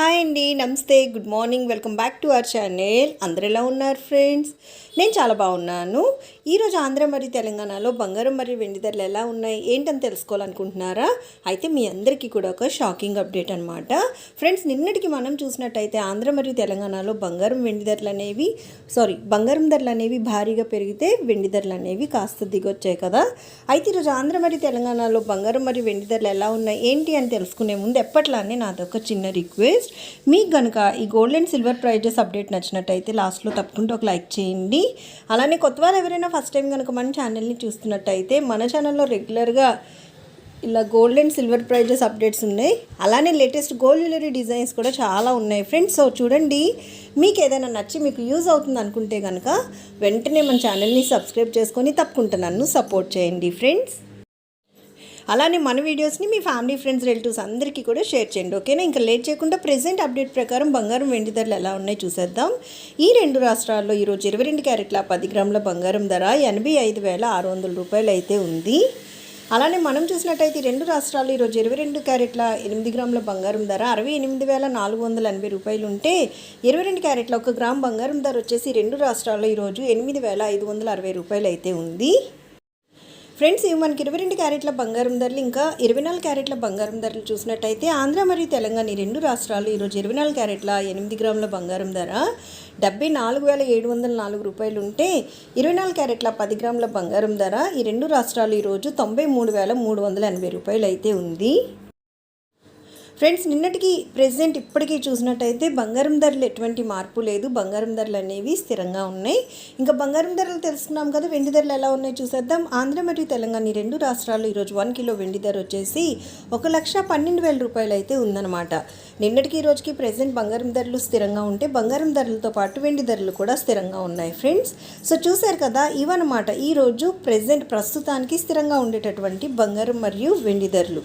Hi అండి నమస్తే good morning welcome back to our channel. అందరు ఎలా ఉన్నారు ఫ్రెండ్స్? నేను చాలా బాగున్నాను. ఈరోజు ఆంధ్ర మరియు తెలంగాణలో బంగారం మరియు వెండి ధరలు ఎలా ఉన్నాయి ఏంటని తెలుసుకోవాలనుకుంటున్నారా? అయితే మీ అందరికీ కూడా ఒక షాకింగ్ అప్డేట్ అనమాట ఫ్రెండ్స్ నిన్నటికి మనం చూసినట్టయితే ఆంధ్ర మరియు తెలంగాణలో బంగారం వెండి ధరలు అనేవి సారీ బంగారం ధరలు అనేవి భారీగా పెరిగితే వెండి ధరలు అనేవి కాస్త దిగొచ్చాయి కదా. అయితే ఈరోజు ఆంధ్ర మరియు తెలంగాణలో బంగారం మరియు వెండి ధరలు ఎలా ఉన్నాయి ఏంటి అని తెలుసుకునే ముందు ఎప్పట్లానే నాదొక చిన్న రిక్వెస్ట్ మీకు కనుక ఈ gold and silver prices update నచ్చినట్టయితే లాస్ట్లో తప్పకుండా ఒక లైక్ చేయండి. అలానే కొత్త వాళ్ళు ఎవరైనా ఫస్ట్ టైం కనుక మన ఛానల్ని చూస్తున్నట్టయితే మన ఛానల్లో రెగ్యులర్గా ఇలా gold and silver prices updates ఉన్నాయి. అలానే లేటెస్ట్ గోల్డ్ జ్యువెలరీ డిజైన్స్ కూడా చాలా ఉన్నాయి ఫ్రెండ్స్ సో చూడండి. మీకు ఏదైనా నచ్చి మీకు యూజ్ అవుతుంది అనుకుంటే కనుక వెంటనే మన ఛానల్ని సబ్స్క్రైబ్ చేసుకొని తప్పకుండా నన్ను సపోర్ట్ చేయండి ఫ్రెండ్స్ అలానే మన వీడియోస్ని మీ ఫ్యామిలీ ఫ్రెండ్స్ రిలేటివ్స్ అందరికీ కూడా షేర్ చేయండి ఓకేనా? ఇంకా లేట్ చేయకుండా ప్రెసెంట్ అప్డేట్ ప్రకారం బంగారం వెండి ధరలు ఎలా ఉన్నాయి చూసేద్దాం. ఈ రెండు రాష్ట్రాల్లో ఈరోజు ఇరవై రెండు క్యారెట్ల పది గ్రాముల బంగారం ధర ఎనభై ఐదు వేల ఆరు వందల రూపాయలు అయితే ఉంది. అలానే మనం చూసినట్టయితే రెండు రాష్ట్రాలు ఈరోజు ఇరవై రెండు క్యారెట్ల ఎనిమిది గ్రాముల బంగారం ధర అరవై ఎనిమిది వేల నాలుగు వందల ఎనభై రూపాయలు ఉంటే ఇరవై రెండు క్యారెట్ల ఒక గ్రామ్ బంగారం ధర వచ్చేసి రెండు రాష్ట్రాల్లో ఈరోజు ఎనిమిది వేల ఐదు వందల అరవై రూపాయలు అయితే ఉంది. ఫ్రెండ్స్ ఇవి మనకి ఇరవై రెండు క్యారెట్ల బంగారం ధరలు ఇంకా ఇరవై నాలుగు క్యారెట్ల బంగారం ధరలు చూసినట్టయితే ఆంధ్ర మరియు తెలంగాణ ఈ రెండు రాష్ట్రాలు ఈరోజు ఇరవై నాలుగు క్యారెట్ల ఎనిమిది గ్రాముల బంగారం ధర డెబ్బై నాలుగు వేల ఏడు వందల నాలుగు రూపాయలు ఉంటే ఇరవై నాలుగు క్యారెట్ల పది గ్రాముల బంగారం ధర ఈ రెండు రాష్ట్రాలు ఈరోజు తొంభై మూడు వేల మూడు వందల ఎనభై రూపాయలు అయితే ఉంది. ఫ్రెండ్స్ నిన్నటికి ప్రెసెంట్ ఇప్పటికీ చూసినట్టయితే బంగారం ధరలు ఎటువంటి మార్పు లేదు. బంగారం ధరలు అనేవి స్థిరంగా ఉన్నాయి. ఇంకా బంగారం ధరలు తెలుసుకున్నాం కదా వెండి ధరలు ఎలా ఉన్నాయి చూసేద్దాం. ఆంధ్ర మరియు తెలంగాణ ఈ రెండు రాష్ట్రాల్లో ఈరోజు వన్ కిలో వెండి ధర వచ్చేసి ఒక లక్ష పన్నెండు వేల రూపాయలు అయితే ఉందన్నమాట. నిన్నటికి ఈ రోజుకి ప్రెసెంట్ బంగారం ధరలు స్థిరంగా ఉంటే బంగారం ధరలతో పాటు వెండి ధరలు కూడా స్థిరంగా ఉన్నాయి ఫ్రెండ్స్ సో చూశారు కదా ఇవన్నమాట. ఈరోజు ప్రెసెంట్ ప్రస్తుతానికి స్థిరంగా ఉండేటటువంటి బంగారం మరియు వెండి ధరలు.